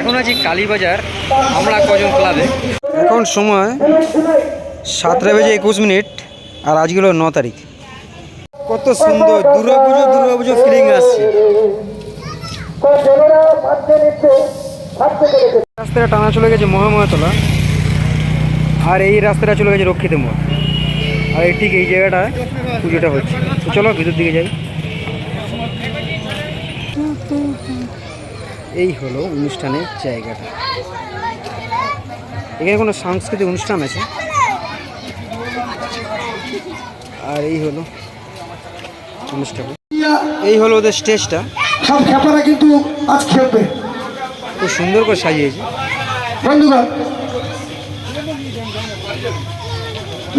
এখন আছি কালীবাজার আমরা কজন ক্লাবে। এখন সময় সাতটা বেজে একুশ মিনিট আর আজকে হলো ন তারিখ। কত সুন্দর দুর্গা পুজো দুর্গা পুজো ফিলিং আসছে। রাস্তাটা টানা চলে গেছে মহাময়াতলা। আর এই রাস্তাটা চলে গেছে রক্ষিত মোড়। আর ঠিক এই জায়গাটায় পুজোটা হচ্ছে। চলো ভিতর দিকে যাই। এই হলো অনুষ্ঠানের জায়গাটা। এখানে কোনো সাংস্কৃতিক অনুষ্ঠান আছে? আর এই হলো অনুষ্ঠান। এই হলো ওদের স্টেজটা। সব খেপারা কিন্তু আজ খেলবে খুব সুন্দর করে সাজিয়েছে। বন্ধুগণ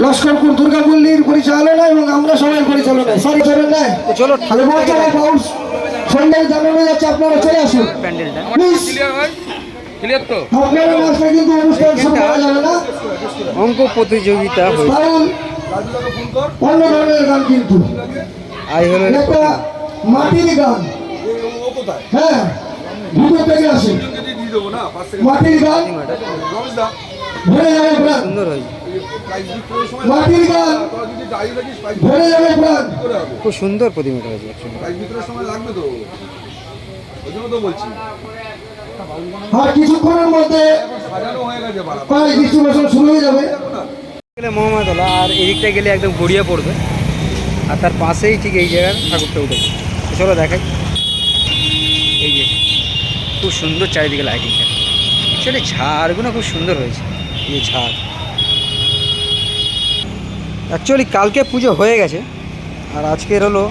লস্করপুর দুর্গাপল্লীর পরিচালনা এবং আমরা সবাই পরিচালনা। সরি চলেন নাই। চলো। সন্ধ্যায় জানানো যাচ্ছে আপনারা চলে আসুন। প্যান্ডেলটা প্লিজ আপনারা আসলে কিন্তু অনুষ্ঠান শুরু করা যাবে না। অঙ্ক প্রতিযোগিতা অন্য ধরনের গান কিন্তু। একটা মাটির গান। হ্যাঁ দুটো থেকে আসে মাটির গান। ভরে যাবে সুন্দর খুব সুন্দর প্রতিমাটা। আর কিছুক্ষণের মধ্যে প্রায় ডিস্ট্রিবিউশন শুরু হয়ে যাবে। গেলে মোহাম্মদলা আর এদিকটা গেলে একদম গড়িয়া পড়বে। আর তার পাশেই ঠিক এই জায়গার ঠাকুরটা উঠেছে। চলো দেখাই। এই যে খুব সুন্দর চারিদিকে লাইটিংটা অ্যাকচুয়ালি ঝাড়গুলো খুব সুন্দর হয়েছে। এই ঝাড়। অ্যাকচুয়ালি কালকে পুজো হয়ে গেছে, আর আজকের হলো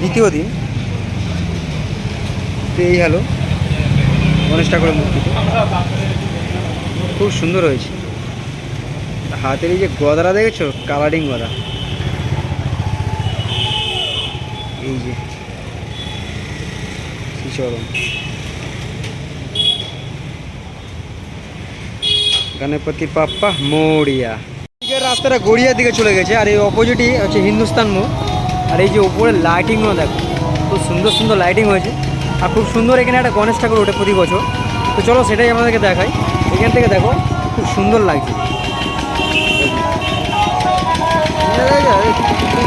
দ্বিতীয় দিন। এই হলো গণেশ ঠাকুরের মূর্তিটা খুব সুন্দর হয়েছে। হাতের এই যে গদারা দেখেছ? কালারিং গদা। এই যে। চরম। পাপ্পা মোড়িয়া দিকের রাস্তাটা গড়িয়ার দিকে চলে গেছে আর এই অপোজিটই হচ্ছে হিন্দুস্তান মোড়। আর এই যে উপরে লাইটিংগুলো দেখো, খুব সুন্দর সুন্দর লাইটিং হয়েছে। আর খুব সুন্দর এখানে একটা গণেশ ঠাকুর ওঠে প্রতি বছর। তো চলো সেটাই আমাদেরকে দেখাই। এখান থেকে দেখো, খুব সুন্দর লাগছে।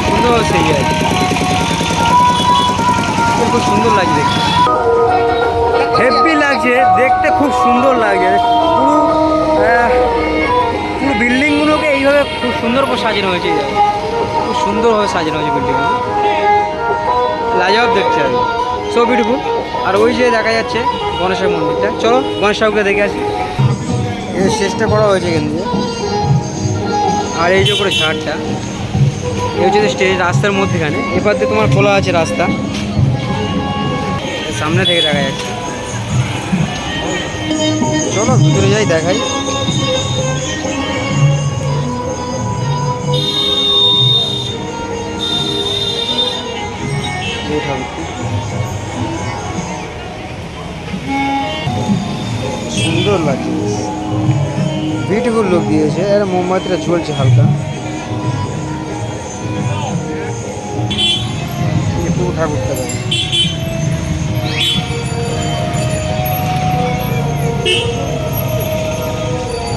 সুন্দর সেই খুব সুন্দর লাগছে দেখতে। হেভি লাগছে, দেখতে খুব সুন্দর লাগছে। পুরো এইভাবে খুব সুন্দর করে সাজানো হয়েছে। খুব সুন্দরভাবে সাজানো হয়েছে বিল্ডিংগুলো লাজবাব দেখছে আর সো বিউটিফুল আর ওই যে দেখা যাচ্ছে গণেশের মন্দিরটা। চলো গণেশ ঠাকুরকে দেখে আসি। এই শেষটা করা হয়েছে দিয়ে আর এই যে উপরে ঝাড়টা, এই হচ্ছে স্টেজ রাস্তার মধ্যেখানে। এবার দিয়ে তোমার খোলা আছে রাস্তা। সামনে থেকে দেখা যাচ্ছে। চলো ভিতরে যাই, দেখাই। সুন্দর লাগছে। বিউটিফুল লুক দিয়েছে। আর মোমবাতিটা ঝুলছে হালকা। ঠাকুরটা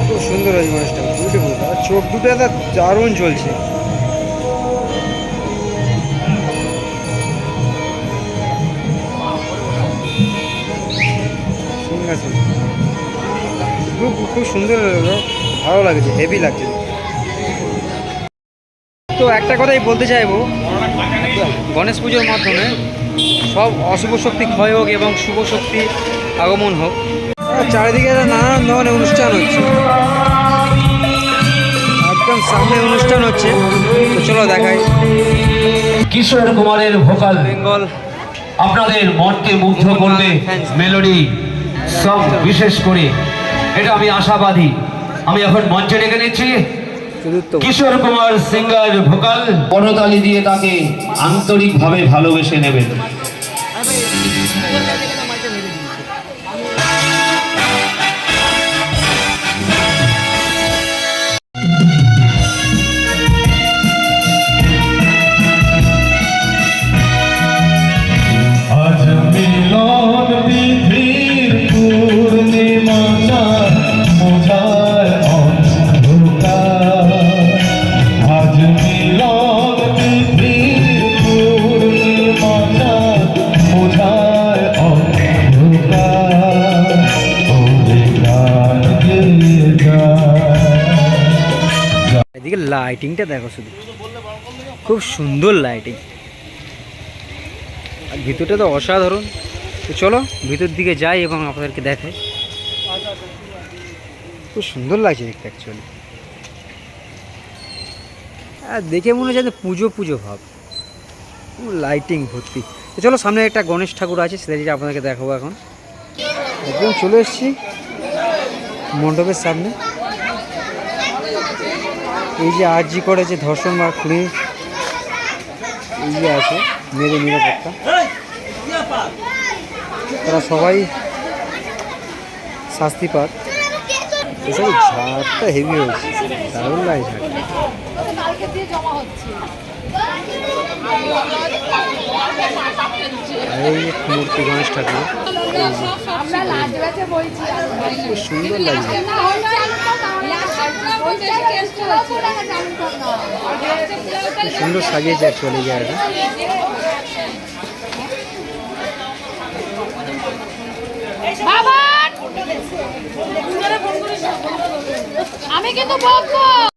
খুব সুন্দর হয়েছে মানুষটা। বিউটিফুল আর চোখ দুটো দারুণ চলছে খুব সুন্দর ভালো লাগছে হেভি লাগছে। তো একটা কথাই বলতে চাইব। গণেশ পুজোর মাধ্যমে সব অশুভ শক্তি ক্ষয় হোক এবং শুভ শক্তি আগমন হোক। চারিদিকে নানান ধরনের অনুষ্ঠান হচ্ছে। একদম সামনে অনুষ্ঠান হচ্ছে। তো চলো দেখাই। কিশোর কুমারের ভোকাল। বেঙ্গল। আপনাদের মনকে মুগ্ধ করবে মেলোডি। সব বিশেষ করে এটা আমি আশাবাদী। আমি এখন মঞ্চে ডেকে নিচ্ছি। Kishore Kumar singer vocal. করতালি দিয়ে তাকে আন্তরিকভাবে ভালোবেসে নেবেন। লাইটিংটা দেখো শুধু। খুব সুন্দর লাইটিং। আর ভিতরটা তো অসাধারণ। তো চলো, ভিতর দিকে যাই এবং আপনাদেরকে দেখাই। খুব সুন্দর লাগছে দেখতে অ্যাকচুয়ালি আর দেখে মনে হচ্ছে পুজো পুজো ভাব। লাইটিং ভর্তি। তো চলো, সামনে একটা গণেশ ঠাকুর আছে, সেটা যেটা আপনাদেরকে দেখাবো এখন। একদম চলে এসেছি মণ্ডপের সামনে। এই যে আরজি করে যে ধর্ষণ বা খুনি এই যে আছে মেয়েদের নিরাপত্তা। তারা সবাই শাস্তি পাক। এসব ঝাড়টা হেভি হয়েছে দারুণ লাগে এই মূর্তি গণেশ ঠাকুর সুন্দর লাগছে সুন্দর সাজিয়েছে অ্যাকচুয়ালি জায়গাটা! আমি কিন্তু বকবো